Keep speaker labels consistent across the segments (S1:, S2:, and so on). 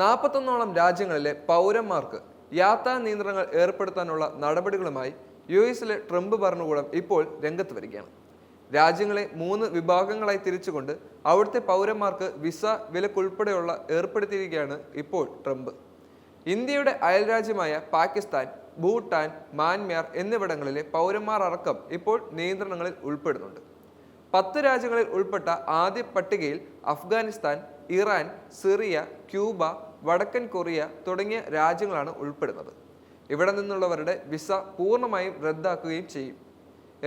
S1: നാൽപ്പത്തൊന്നോളം രാജ്യങ്ങളിലെ പൗരന്മാർക്ക് യാത്രാ നിയന്ത്രണങ്ങൾ ഏർപ്പെടുത്താനുള്ള നടപടികളുമായി യു എസിലെ ട്രംപ് ഭരണകൂടം ഇപ്പോൾ രംഗത്ത് വരികയാണ്. രാജ്യങ്ങളെ മൂന്ന് വിഭാഗങ്ങളായി തിരിച്ചുകൊണ്ട് അവിടുത്തെ പൗരന്മാർക്ക് വിസ വിലക്കുൾപ്പെടെയുള്ള ഏർപ്പെടുത്തിയിരിക്കുകയാണ് ഇപ്പോൾ ട്രംപ്. ഇന്ത്യയുടെ അയൽരാജ്യമായ പാകിസ്ഥാൻ ഭൂട്ടാൻ മാൻമ്യാർ എന്നിവിടങ്ങളിലെ പൗരന്മാർ അടക്കം ഇപ്പോൾ നിയന്ത്രണങ്ങളിൽ ഉൾപ്പെടുന്നുണ്ട്. പത്ത് രാജ്യങ്ങളിൽ ഉൾപ്പെട്ട ആദ്യ പട്ടികയിൽ അഫ്ഗാനിസ്ഥാൻ ഇറാൻ സിറിയ ക്യൂബ വടക്കൻ കൊറിയ തുടങ്ങിയ രാജ്യങ്ങളാണ് ഉൾപ്പെടുന്നത്. ഇവിടെ നിന്നുള്ളവരുടെ വിസ പൂർണമായും റദ്ദാക്കുകയും ചെയ്യും.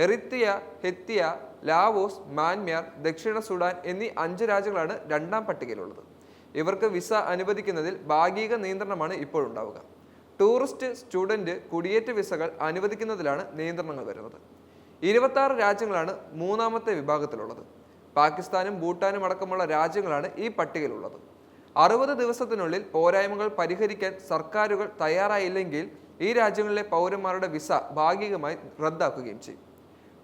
S1: എറിത്തിയ ഹെത്തിയ ലാവോസ് മാൻമ്യാർ ദക്ഷിണ സുഡാൻ എന്നീ അഞ്ച് രാജ്യങ്ങളാണ് രണ്ടാം പട്ടികയിലുള്ളത്. ഇവർക്ക് വിസ അനുവദിക്കുന്നതിൽ ഭാഗിക നിയന്ത്രണമാണ് ഇപ്പോഴുണ്ടാവുക ടൂറിസ്റ്റ് സ്റ്റുഡന്റ് കുടിയേറ്റ വിസകൾ അനുവദിക്കുന്നതിലാണ് നിയന്ത്രണങ്ങൾ വരുന്നത്. ഇരുപത്തി രാജ്യങ്ങളാണ് മൂന്നാമത്തെ വിഭാഗത്തിലുള്ളത്. പാകിസ്ഥാനും ഭൂട്ടാനും അടക്കമുള്ള രാജ്യങ്ങളാണ് ഈ പട്ടികയിലുള്ളത്. അറുപത് ദിവസത്തിനുള്ളിൽ പോരായ്മകൾ പരിഹരിക്കാൻ സർക്കാരുകൾ തയ്യാറായില്ലെങ്കിൽ ഈ രാജ്യങ്ങളിലെ പൗരന്മാരുടെ വിസ ഭാഗികമായി റദ്ദാക്കുകയും ചെയ്യും.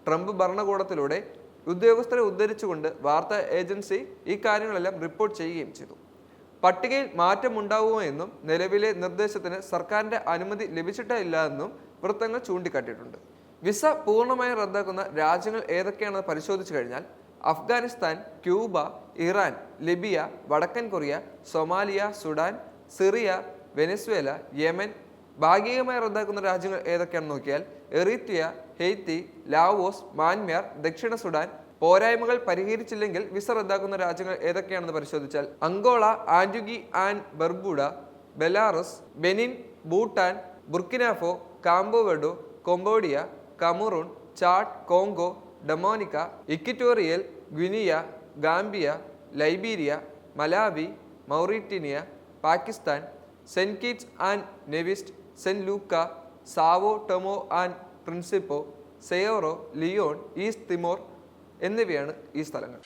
S1: ട്രംപ് ഭരണകൂടത്തിലൂടെ ഉദ്യോഗസ്ഥരെ ഉദ്ധരിച്ചുകൊണ്ട് വാർത്താ ഏജൻസി ഈ കാര്യങ്ങളെല്ലാം റിപ്പോർട്ട് ചെയ്യുകയും ചെയ്തു. പട്ടികയിൽ മാറ്റമുണ്ടാവുമോ എന്നും നിലവിലെ നിർദ്ദേശത്തിന് സർക്കാരിന്റെ അനുമതി ലഭിച്ചിട്ടില്ല എന്നും വൃത്തങ്ങൾ ചൂണ്ടിക്കാട്ടിയിട്ടുണ്ട്. വിസ പൂർണമായും റദ്ദാക്കുന്ന രാജ്യങ്ങൾ ഏതൊക്കെയാണെന്ന് പരിശോധിച്ചു കഴിഞ്ഞാൽ അഫ്ഗാനിസ്ഥാൻ ക്യൂബ ഇറാൻ ലിബിയ വടക്കൻ Korea Somalia Sudan Syria Venezuela Yemen. ഭാഗികമായി റദ്ദാക്കുന്ന രാജ്യങ്ങൾ ഏതൊക്കെയാണെന്ന് നോക്കിയാൽ എറിത്രിയ ഹെയ്ത്തി ലാവോസ് മാൻമ്യാർ ദക്ഷിണ സുഡാൻ. പോരായ്മകൾ പരിഹരിച്ചില്ലെങ്കിൽ വിസ റദ്ദാക്കുന്ന രാജ്യങ്ങൾ ഏതൊക്കെയാണെന്ന് പരിശോധിച്ചാൽ Angola Antigua and Barbuda Belarus Benin Bhutan Burkina Faso Cabo Verde Cambodia Cameroon Chad Congo Dominica Equatorial Guinea Gambia Liberia Malawi Mauritania Pakistan Saint Kitts and Nevis Saint Lucia Sao Tome and Principe Sierra Leone East Timor എന്നിവയാണ് ഈ സ്ഥലങ്ങൾ.